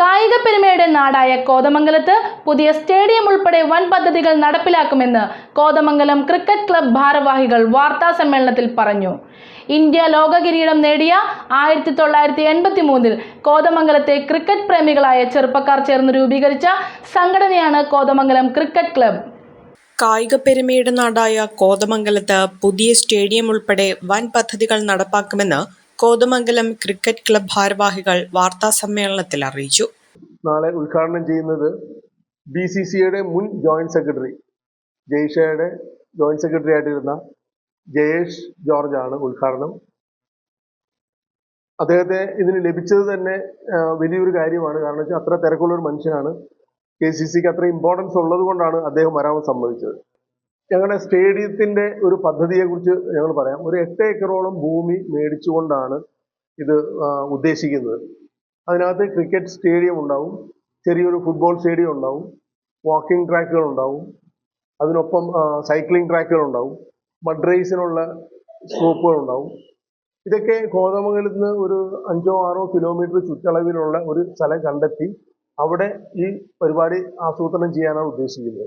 കായിക പെരുമയുടെ നാടായ കോതമംഗലത്ത് പുതിയ സ്റ്റേഡിയം ഉൾപ്പെടെ വൻ പദ്ധതികൾ നടപ്പിലാക്കുമെന്ന് കോതമംഗലം ക്രിക്കറ്റ് ക്ലബ് ഭാരവാഹികൾ വാർത്താ സമ്മേളനത്തിൽ പറഞ്ഞു. ഇന്ത്യ ലോക കിരീടം നേടിയ ആയിരത്തി തൊള്ളായിരത്തി എൺപത്തി മൂന്നിൽ കോതമംഗലത്തെ ക്രിക്കറ്റ് പ്രേമികളായ ചെറുപ്പക്കാർ ചേർന്ന് രൂപീകരിച്ച സംഘടനയാണ് കോതമംഗലം ക്രിക്കറ്റ് ക്ലബ്. കായിക പെരുമയുടെ നാടായ കോതമംഗലത്ത് പുതിയ സ്റ്റേഡിയം ഉൾപ്പെടെ വൻ പദ്ധതികൾ നടപ്പാക്കുമെന്ന് കോതമംഗലം ക്രിക്കറ്റ് ക്ലബ് ഭാരവാഹികൾ വാർത്താ സമ്മേളനത്തിൽ അറിയിച്ചു. നാളെ ഉദ്ഘാടനം ചെയ്യുന്നത് ബി സി സിയുടെ മുൻ ജോയിന്റ് സെക്രട്ടറി ജയ്ഷയുടെ ജോയിന്റ് സെക്രട്ടറി ആയിട്ടിരുന്ന ജയേഷ് ജോർജ് ആണ് ഉദ്ഘാടനം. അദ്ദേഹത്തെ ഇതിന് ലഭിച്ചത് തന്നെ വലിയൊരു കാര്യമാണ്. കാരണം വെച്ചാൽ അത്ര തിരക്കുള്ള ഒരു മനുഷ്യനാണ്. കെ സി സിക്ക് അത്ര ഇമ്പോർട്ടൻസ് ഉള്ളത് കൊണ്ടാണ് അദ്ദേഹം വരാൻ സമ്മതിച്ചത്. ഞങ്ങളുടെ സ്റ്റേഡിയത്തിന്റെ ഒരു പദ്ധതിയെക്കുറിച്ച് ഞങ്ങൾ പറയാം. ഒരു എട്ട് ഏക്കറോളം ഭൂമി മേടിച്ചുകൊണ്ടാണ് ഇത് ഉദ്ദേശിക്കുന്നത്. അതിനകത്ത് ക്രിക്കറ്റ് സ്റ്റേഡിയം ഉണ്ടാവും ചെറിയൊരു ഫുട്ബോൾ സ്റ്റേഡിയം ഉണ്ടാവും വാക്കിംഗ് ട്രാക്കുകൾ ഉണ്ടാവും അതിനൊപ്പം സൈക്ലിംഗ് ട്രാക്കുകൾ ഉണ്ടാവും മഡ് റേസിനുള്ള സ്കോപ്പുകൾ ഉണ്ടാവും. ഇതൊക്കെ കോതമംഗലത്ത് നിന്ന് ഒരു അഞ്ചോ ആറോ കിലോമീറ്റർ ചുറ്റളവിലുള്ള ഒരു സ്ഥലം കണ്ടെത്തി അവിടെ ഈ പരിപാടി ആസൂത്രണം ചെയ്യാനാണ് ഉദ്ദേശിക്കുന്നത്.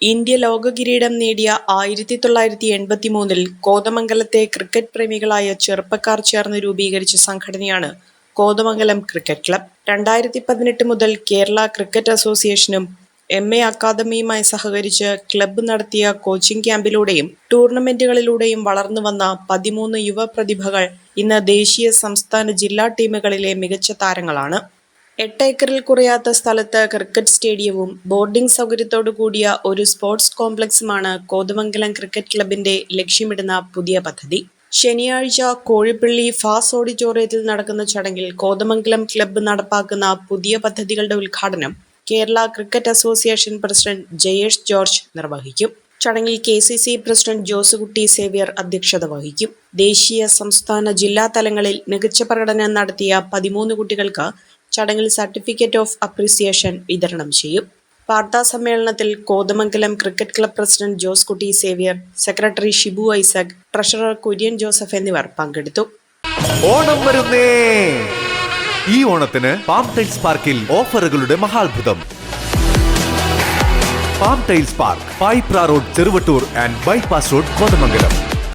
ഇന്ത്യ ലോക കിരീടം നേടിയ ആയിരത്തി തൊള്ളായിരത്തി എൺപത്തി മൂന്നിൽ കോതമംഗലത്തെ ക്രിക്കറ്റ് പ്രേമികളായ ചെറുപ്പക്കാർ ചേർന്ന് രൂപീകരിച്ച സംഘടനയാണ് കോതമംഗലം ക്രിക്കറ്റ് ക്ലബ്. രണ്ടായിരത്തി പതിനെട്ട് മുതൽ കേരള ക്രിക്കറ്റ് അസോസിയേഷനും എം എ അക്കാദമിയുമായി സഹകരിച്ച് ക്ലബ്ബ് നടത്തിയ കോച്ചിംഗ് ക്യാമ്പിലൂടെയും ടൂർണമെന്റുകളിലൂടെയും വളർന്നു വന്ന പതിമൂന്ന് യുവ പ്രതിഭകൾ ഇന്ന് ദേശീയ സംസ്ഥാന ജില്ലാ ടീമുകളിലെ മികച്ച താരങ്ങളാണ്. എട്ട് ഏക്കറിൽ കുറയാത്ത സ്ഥലത്ത് ക്രിക്കറ്റ് സ്റ്റേഡിയവും ബോർഡിംഗ് സൗകര്യത്തോടു കൂടിയ ഒരു സ്പോർട്സ് കോംപ്ലക്സുമാണ് കോതമംഗലം ക്രിക്കറ്റ് ക്ലബിന്റെ ലക്ഷ്യമിടുന്ന പുതിയ പദ്ധതി. ശനിയാഴ്ച കോഴിപ്പള്ളി ഫാസ് ഓഡിറ്റോറിയത്തിൽ നടക്കുന്ന ചടങ്ങിൽ കോതമംഗലം ക്ലബ്ബ് നടപ്പാക്കുന്ന പുതിയ പദ്ധതികളുടെ ഉദ്ഘാടനം Kerala cricket association president Jayesh George നിർവഹിക്കും. ചടങ്ങിൽ K C C president Josekutty Xavier അധ്യക്ഷത വഹിക്കും. ദേശീയ സംസ്ഥാന ജില്ലാ തലങ്ങളിൽ മികച്ച പ്രകടനം നടത്തിയ പതിമൂന്ന് കുട്ടികൾക്ക് ചടങ്ങിൽ സർട്ടിഫിക്കറ്റ് ഓഫ് അപ്രീസിയേഷൻ വിതരണം ചെയ്യും. വാർത്താ സമ്മേളനത്തിൽ Kothamangalam cricket club president Josekutty Xavier secretary Shibu Isaac treasurer Kurian Joseph എന്നിവർ പങ്കെടുത്തു. ഓണം വരുന്നേ. ഈ ഓണത്തിന് പാം ടൈൽസ് പാർക്കിൽ ഓഫറുകളുടെ മഹാത്ഭുതം. Palm tiles park Payipra road Cheruvattoor and bypass road Kothamangalam.